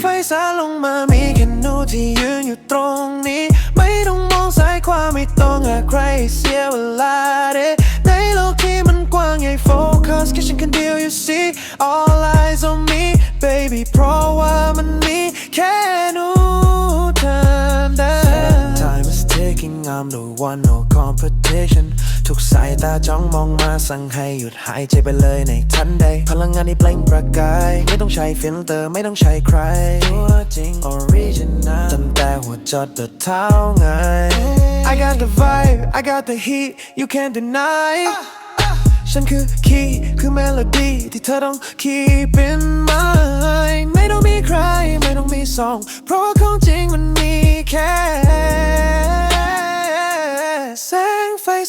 ไฟสาดลงมามีแค่หนูที่ยืนอยู่ตรงนี้ ไม่ต้องมองซ้ายขวาไม่ต้องหาใครให้เสียเวลาเด้ในโลกที่มันกว้างใหญ่โฟกัสแค่ฉันคนเดียว you see all eyes on me baby เพราะว่ามันมีแค่หนู I'm the one no competition ทุกสายตาจ้องมองมาสั่งให้หยุดหายใจไปเลยในทันใด พลังงานที่เปล่งประกาย ไม่ต้องใช้ฟิลเตอร์ไม่ต้องใช้ใคร ตัวจริง original ตั้งแต่หัวจดเดเท้าไง I got the vibe I got the heat you can't deny ฉันคือคีย์คือเมโลดี้ที่เธอต้อง keep in mind ไม่ต้องมีใคร ไม่ต้องมีสอง เพราะว่าของจริงมันมีแค่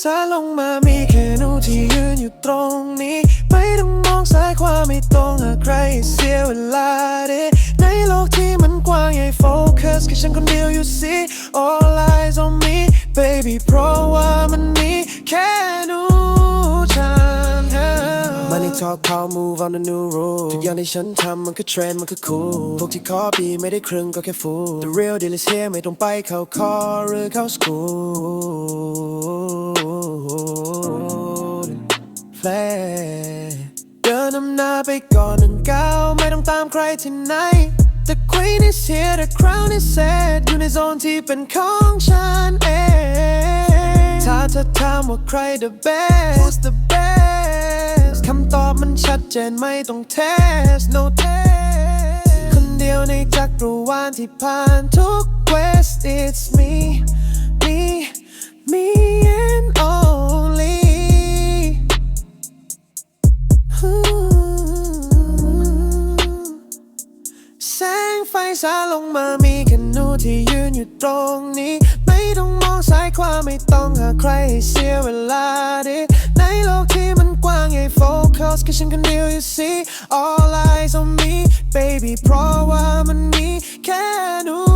งไฟสาลงมามีแค่หนูที่ยืนอยู่ตรงนี้ ไม่ต้องมองซ้ายขวาไม่ต้องหาใครเสียเวลาเด้ในโลกที่มันกว้างใหญ่โฟกัสแค่ฉันคนเดียว you see all eyes on me baby เพราะว่ามันมีแค่หนูฉัน Money talk power move on the new rule ทุกอย่างที่ฉันทำมันคือเทรนด์มันคือ cool พวกที่ขอปีไม่ได้ครึ่งก็แค่ฟู The real deal is here ไม่ต้องไปเข้าคอหรือเข้า school flag เดินนำหน้าไปก่อนหนึ่งก้าวไม่ต้องตามใครที่ไหน The queen is here the crown is set อยู่ในโซนที่เป็นของฉันเองถ้าเธอถามว่าใคร the best Who's the best คำตอบมันชัดเจนไม่ต้อง test no test คนเดียวในจักรวาลที่ผ่านทุก quest it's me me สาลงมามีแค่หนูที่ยืนอยู่ตรงนี้ ไม่ต้องมองซ้ายขวาไม่ต้องหาใครให้เสียเวลาดิในโลกที่มันกว้างใหญ่โฟกัสแค่ฉันคนเดียว you see all eyes on me baby เพราะว่ามันมีแค่หนู